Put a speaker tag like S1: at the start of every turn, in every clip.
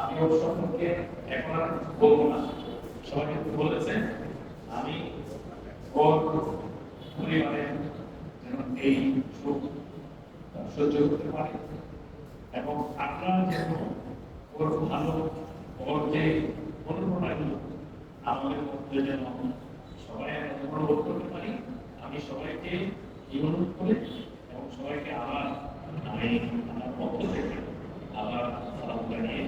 S1: আমি ওর সম্পর্কে এখন আর বলব না। সবাই কিন্তু বলেছে আমি ওর পরিবারে এই সুখ সহ্য করতে পারি। এবং আপনারা যেন ওর ভালো, ওর যে অনুপ্রেরণাগুলো, আমাদের মধ্যে যেন সবাই অনুভব করতে পারি, আমি সবাইকে অনুরোধ করে এবং সবাইকে আবার আমি আমার পক্ষ থেকে আবার সালাম জানিয়ে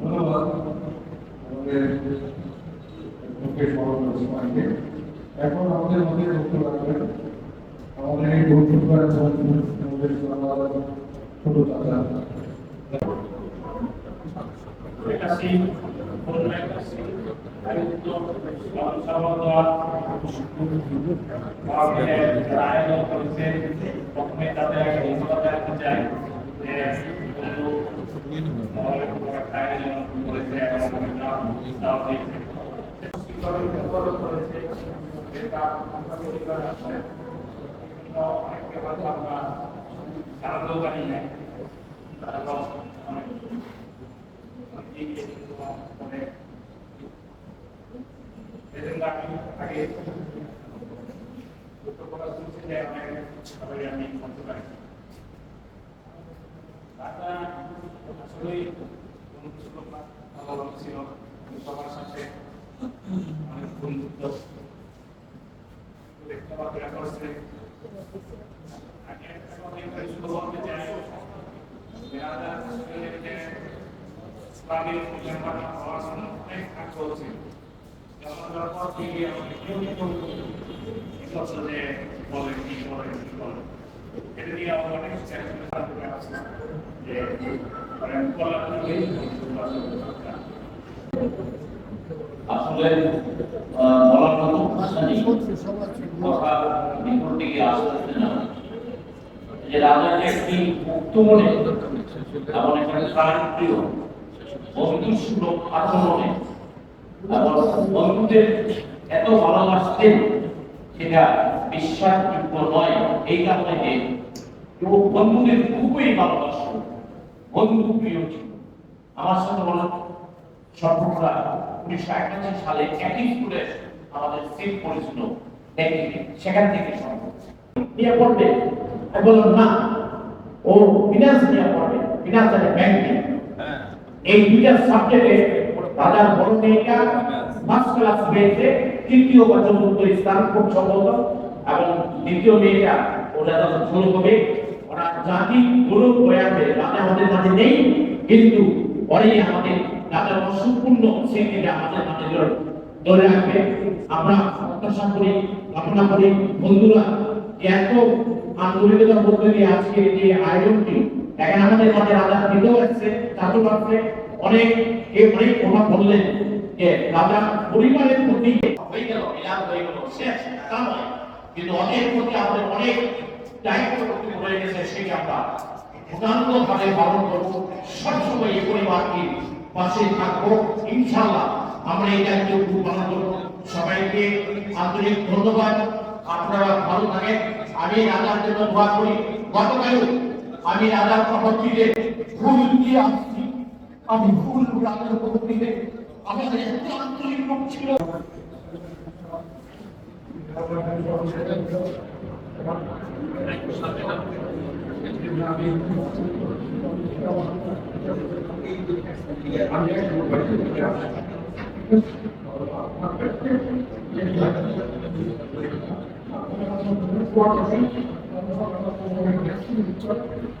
S2: ধন্যবাদ আমাদের এখন আমাদের মধ্যে বক্তব্য রাখবেন আমাদের এই বক্তব্য আমাদের ছোট চাচা
S1: mereka yang polisi yang komentar tapi আমি বলতে পারি তাছাড়া আসলেই ছিল না ভালো ছিল সবার সাথে অনেক বন্ধুত্ব দেখতে পাওয়া করছে আগে একটা কথা শুধু বলতে চাই মেয়েরা আসলে যে ইসলামের মুসলমান হওয়ার জন্য থেকে আমাকে নিয়মিত যে কি করে কি করে এটা নিয়ে আমার অনেক চ্যালেঞ্জ থাকতে আছে যে বলা থেকে
S3: আসলে আহ, বলার মতো ভাষা নেই। কথা নিকট থেকে আসতেছে না। যে রাজাকে একটি মুক্ত মনে এমন একটা প্রাণপ্রিয় বন্ধুসুলভ আচরণে। এবং বন্ধুদের এত ভালোবাসতেন সেটা বিশ্বাসযোগ্য নয়। এই কারণে যে ও বন্ধুদের খুবই ভালোবাসত বন্ধু প্রিয় ছিল। আমার সাথে বলো সর্বপ্রা উনিশশো একাশি সালে একই স্কুলে আমাদের সিট পড়েছিল সেখান থেকে সম্ভব নিয়ে পড়বে। বললাম, না। ও ফিনান্স নিয়ে পড়বে। মানে ব্যাংকিং। এই দুইটা সাবজেক্টে রাজার বড় মেয়েটা ফার্স্ট ক্লাস পেয়েছে তৃতীয় বা চতুর্থ স্থান খুব সম্ভবত, এবং দ্বিতীয় মেয়েটা ওরা যখন শুরু হবে ওরা জাতি গৌরব হয়ে আসবে আমাদের মাঝে নেই, কিন্তু পরেই আমাদের রাজার অসম্পূর্ণ স্মৃতিটা আমাদের মাঝে ধরে- ধরে রাখবে। আমরা প্রত্যাশা করি কামনা করি, বন্ধুরা, এত আন্তরিকতার মধ্যে দিয়ে আজকে যে আয়োজনটি এখানে আমাদের মাঝে রাজা দিতেও আসছে। চাচু অনেক কে অনেক কথা বললেন যে রাজা পরিবারের প্রতি হয়ে গেল এলাম হয়ে গেল, শেষ, তা নয়। কিন্তু অনেক প্রতি আমাদের অনেক দায়িত্ব রয়ে গেছে, সেটি আমরা পূর্ণাঙ্গ ভাবে পালন করব। সবসময় এই পরিবারকে পাশে থাকব ইনশাল্লাহ আমরা এই দায়িত্ব পালন করব। সবাইকে আন্তরিক ধন্যবাদ। আপনারা ভালো থাকেন। আমি রাজার জন্য দোয়া করি। গতকাল আমি আলাপ হকিরে ভুল দিয়ে আসছি আমি ভুল রাতের পত্নীতে আমার এত আন্তরিক মুখ ছিল
S4: Thank. আপনার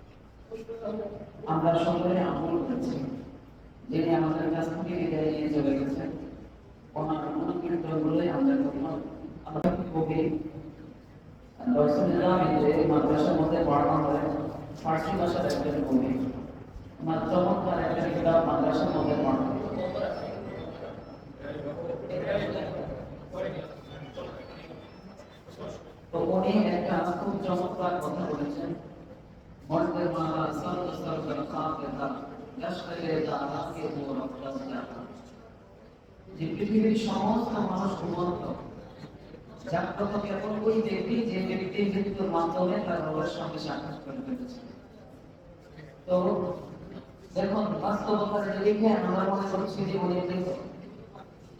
S4: আমরা সকলে আমল করেছি। যিনি আমাদের কাছ থেকে বিদায় নিয়ে চলে গেছেন ওনার আমরা কখনো আমরা দর্শনীয় মাদ্রাসার মধ্যে পড়ানো হয়, ফার্সি ভাষার একজন কবি। আমার মাদ্রাসার মধ্যে পড়ানো হয়। তো উনি একটা খুব চমৎকার কথা বলেছেন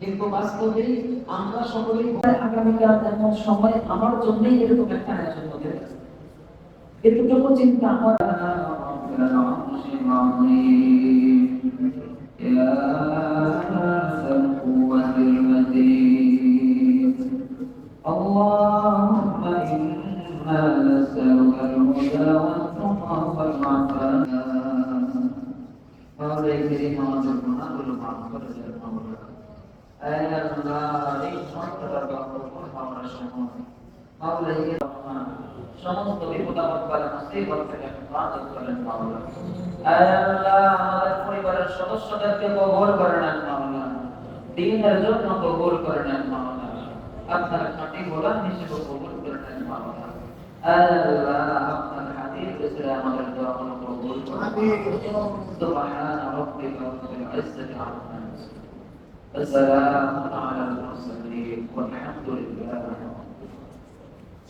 S4: কিন্তু বাস্তবে আমরা সকলেই আগামীকাল সময় আমার জন্যই এরকম একটা আয়োজন এতটুকু চিন্তা আমার اللهم إنا نسألك الهدى والتقى والعفاف مولاي كريم আমাদের গুনাহগুলো মাফ করে দেন মাওলা আয় আল্লাহ এই সন্তানরা বাবা আমরা সময় মাওলাই রহমান সমস্ত বিপদ আপদ বালা মুসিবত থেকে হেফাজত করেন মাওলা আয় আল্লাহ আমাদের পরিবারের সদস্যদেরকে কবুল করে নেন মাওলা দিনের জন্য কবুল করে নেন মাওলা আপনার খাঁটি গোলাম হিসেবে কবুল করে নেন মাওলা আয় আল্লাহ আপনার হাদিস রসুল আমাদের দোয়াগুলো কবুল করুন سبحان ربك رب العزة عما يصفون وسلام على المرسلين والحمد لله